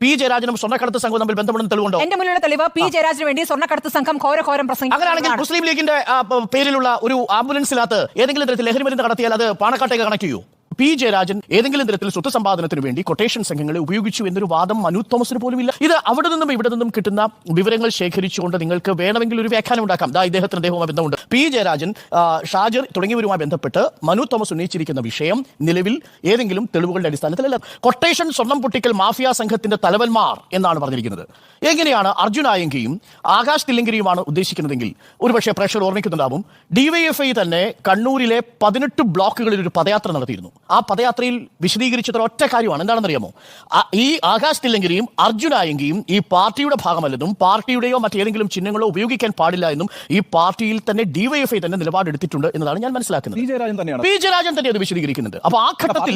P ജയരാജനും സ്വർണക്കടത്ത് സംഘവും തമ്മിൽ ബന്ധമുണ്ടെന്ന് തെളിവുണ്ടോ? എന്റെ മുന്നിലുള്ള തെളിവ് പി ജയരാജന് വേണ്ടി സ്വർണക്കടത്ത് സംഘം ഘോരഘോരം അങ്ങനെയാണെങ്കിൽ പ്രസംഗിക്കുന്നതാണ് മുസ്ലിം ലീഗിന്റെ പേരിലുള്ള ഒരു ആംബുലൻസിനകത്ത് ഏതെങ്കിലും തരത്തിൽ ലഹരി മരുന്ന് കടത്തിയാൽ അത് പാണക്കാട്ടേക്ക് കണക്ട് ചെയ്യൂ. പി. ജയരാജൻ ഏതെങ്കിലും തരത്തിൽ സ്വത്ത് സമ്പാദനത്തിന് വേണ്ടി കൊട്ടേഷൻ സംഘങ്ങളെ ഉപയോഗിച്ചു എന്നൊരു വാദം മനു തോമസിന് പോലും ഇല്ല ഇത് അവിടെ നിന്നും ഇവിടെ നിന്നും കിട്ടുന്ന വിവരങ്ങൾ ശേഖരിച്ചുകൊണ്ട് നിങ്ങൾക്ക് വേണമെങ്കിൽ ഒരു വ്യാഖ്യാനം ഉണ്ടാക്കാം. ദാ ഇദ്ദേഹത്തിന് അദ്ദേഹവുമായി ബന്ധമുണ്ട്. പി. ജയരാജൻ ഷാജർ തുടങ്ങിയവരുമായി ബന്ധപ്പെട്ട് മനു തോമസ് ഉന്നയിച്ചിരിക്കുന്ന വിഷയം നിലവിൽ ഏതെങ്കിലും തെളിവുകളുടെ അടിസ്ഥാനത്തിലല്ല. കൊട്ടേഷൻ സ്വർണം പൊട്ടിക്കൽ മാഫിയ സംഘത്തിന്റെ തലവന്മാർ എന്നാണ് പറഞ്ഞിരിക്കുന്നത്. എങ്ങനെയാണ് അർജുൻ ആയങ്കിയും ആകാശ് തില്ലങ്കരിയുമാണ് ഉദ്ദേശിക്കുന്നതെങ്കിൽ? ഒരുപക്ഷെ പ്രേക്ഷകർ ഓർമ്മിക്കുന്നുണ്ടാവും. ഡിവൈഎഫ്ഐ തന്നെ കണ്ണൂരിലെ പതിനെട്ട് ബ്ലോക്കുകളിൽ ഒരു പദയാത്ര നടത്തിയിരുന്നു. ആ പദയാത്രയിൽ വിശദീകരിച്ചത് ഒറ്റ കാര്യമാണ്. എന്താണെന്നറിയാമോ? ഈ ആകാശ് തില്ലങ്കരിയും അർജുനായെങ്കിയും ഈ പാർട്ടിയുടെ ഭാഗമല്ലെന്നും പാർട്ടിയുടെയോ മറ്റേതെങ്കിലും ചിഹ്നങ്ങളോ ഉപയോഗിക്കാൻ പാടില്ല എന്നും ഈ പാർട്ടിയിൽ തന്നെ ഡിവൈഎഫ്ഐ തന്നെ നിലപാടെടുത്തിട്ടുണ്ട് എന്നതാണ് ഞാൻ മനസ്സിലാക്കുന്നത്. പി ജയരാജൻ തന്നെ അത് വിശദീകരിക്കുന്നുണ്ട് അപ്പൊ ആ ഘട്ടത്തിൽ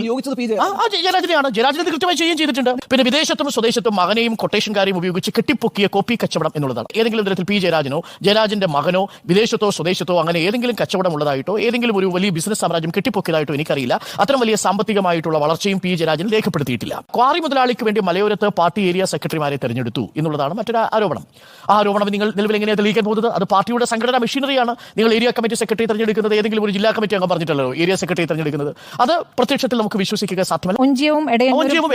ജയരാജനെയാണ്. ജയരാജൻ കൃത്യമായി ചെയ്യുകയും ചെയ്തിട്ടുണ്ട്. പിന്നെ വിദേശത്തും സ്വദേശത്തും മകനെയും കൊട്ടേഷൻകാരെയും ഉപയോഗിച്ച് കെട്ടിപ്പൊക്കിയ കോപ്പി കച്ചവടം എന്നുള്ളതാണ്. ഏതെങ്കിലും തരത്തിൽ പി ജയരാജനോ ജയരാജന്റെ മകനോ വിദേശത്തോ സ്വദേശത്തോ അങ്ങനെ ഏതെങ്കിലും കച്ചവടം ഉള്ളതായിട്ടോ ഏതെങ്കിലും ഒരു വലിയ ബിസിനസ് സാമ്രാജ്യം കെട്ടിപ്പൊക്കിയതായിട്ടോ എനിക്കറിയില്ല. അത്തരം വലിയ സാമ്പത്തികമായിട്ടുള്ള വളർച്ചയും പി ജയരാജൻ രേഖപ്പെടുത്തിയിട്ടില്ല. ക്വാറി മുതലാളിക്ക് വേണ്ടി മലയോരത്ത് പാർട്ടി ഏരിയ സെക്രട്ടറിമാരെ തെരഞ്ഞെടുത്തു എന്നുള്ളതാണ് മറ്റൊരു ആരോപണം. ആ ആരോപണം നിങ്ങൾ നിലവിൽ എങ്ങനെയാണ് തെളിയിക്കാൻ പോകുന്നത്? അത് പാർട്ടിയുടെ സംഘടനാ മെഷീനറിയാണ്. നിങ്ങൾ ഏരിയ കമ്മിറ്റി സെക്രട്ടറി തെരഞ്ഞെടുക്കുന്നത് ഏതെങ്കിലും ഒരു ജില്ലാ കമ്മിറ്റി അംഗം പറഞ്ഞിട്ടല്ലോ ഏരിയ സെക്രട്ടറി തെരഞ്ഞെടുക്കുന്നത്. അത് പ്രത്യക്ഷത്തിൽ നമുക്ക് വിശ്വസിക്കുക സാധ്യമല്ല. ഒഞ്ചിയവും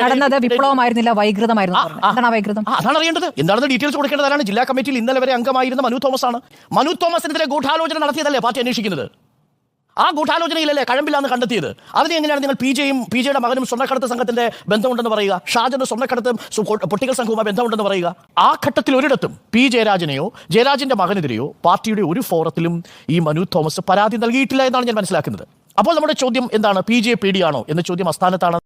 നടന്നത് വിപ്ലവമായിരുന്നില്ല വൈകൃതമായിരുന്നു. എന്താണ് അതാണ് അറിയേണ്ടത്. എന്താണെന്ന് ഡീറ്റെയിൽസ് കൊടുക്കേണ്ടതാണ്. ജില്ലാ കമ്മിറ്റിയിൽ ഇന്നലെ വരെ അംഗമായിരുന്ന മനു തോമസ് ആണ് മനു തോമസിനെതിരെ ഗൂഢാലോചന നടത്തിയതല്ലേ പാർട്ടി അന്വേഷിക്കുന്നത്? ആ ഗൂഢാലോചനയിലല്ലേ കഴമ്പില്ലാന്ന് കണ്ടെത്തിയത്? അതിന് എങ്ങനെയാണ് നിങ്ങൾ പി ജെയും പി ജെയുടെ മകനും സ്വർണക്കടത്ത് സംഘത്തിന്റെ ബന്ധമുണ്ടെന്ന് പറയുക? ഷാജന്റെ സ്വർണക്കടത്തും പൊട്ടിക്കൽ സംഘവുമായി ബന്ധമുണ്ടെന്ന് പറയുക? ആ ഘട്ടത്തിൽ ഒരിടത്തും പി ജയരാജനെയോ ജയരാജന്റെ മകനെതിരെയോ പാർട്ടിയുടെ ഒരു ഫോറത്തിലും ഈ മനു തോമസ് പരാതി നൽകിയിട്ടില്ല എന്നാണ് ഞാൻ മനസ്സിലാക്കുന്നത്. അപ്പോൾ നമ്മുടെ ചോദ്യം എന്താണ്? പി ജെ പേടിയാണോ? എന്ന ചോദ്യം അസ്ഥാനത്താണ്.